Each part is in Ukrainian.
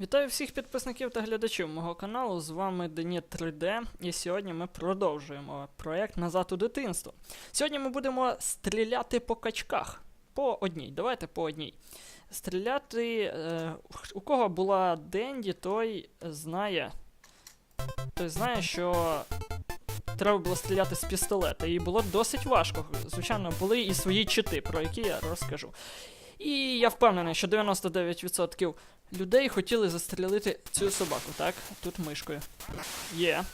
Вітаю всіх підписників та глядачів мого каналу. З вами Деніт 3D, і сьогодні ми продовжуємо проект Назад у дитинство. Сьогодні ми будемо стріляти по качках. По одній. Давайте по одній. Стріляти. Е, у кого була Денді, той знає. Той знає, що треба було стріляти з пістолета. І було досить важко. Звичайно, були і свої чити, про які я розкажу. І я впевнений, що 99% людей хотіли застрілити цю собаку, так? Тут мишкою. Є.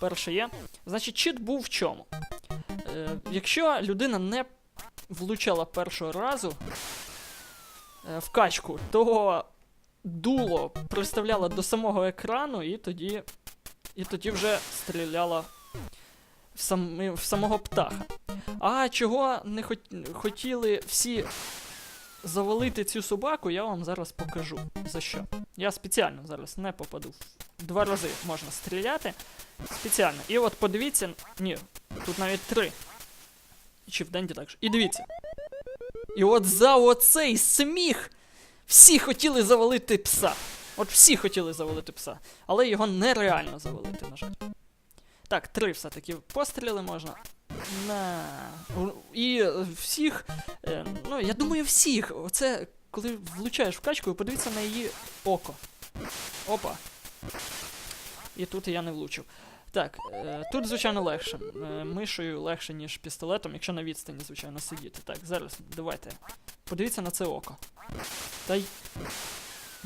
Перше є. Значить, чит був в чому? Е, якщо людина не влучала першого разу е, в качку, то дуло приставляла до самого екрану і тоді. І тоді вже стріляла в, сам, в самого птаха. А чого не хот- хотіли всі завалити цю собаку, я вам зараз покажу. За що? Я спеціально зараз не попаду. Два рази можна стріляти. Спеціально. І от подивіться. Ні, тут навіть три. Чи в Денді також. І дивіться. І от за оцей сміх всі хотіли завалити пса. От всі хотіли завалити пса. Але його нереально завалити, на жаль. Так, три все-таки постріли можна. На. І е, всіх. Ну, я думаю, всіх. Оце, коли влучаєш в качку, подивіться на її око. Опа. І тут я не влучив. Так, е, тут, звичайно, легше. Е, мишою легше, ніж пістолетом, якщо на відстані, звичайно, сидіти. Так, зараз давайте. Подивіться на це око. Та й.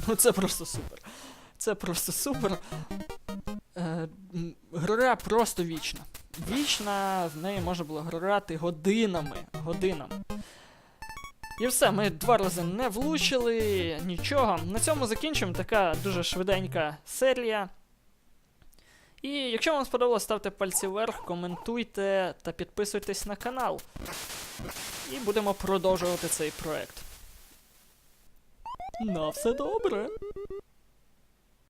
Ну це просто супер. Це просто супер. Е, гра просто вічна. Вічна, в неї можна було грати годинами. Годинами. І все, ми два рази не влучили, нічого. На цьому закінчимо. Така дуже швиденька серія. І якщо вам сподобалось, ставте пальці вверх, коментуйте та підписуйтесь на канал. І будемо продовжувати цей проект. На все добре.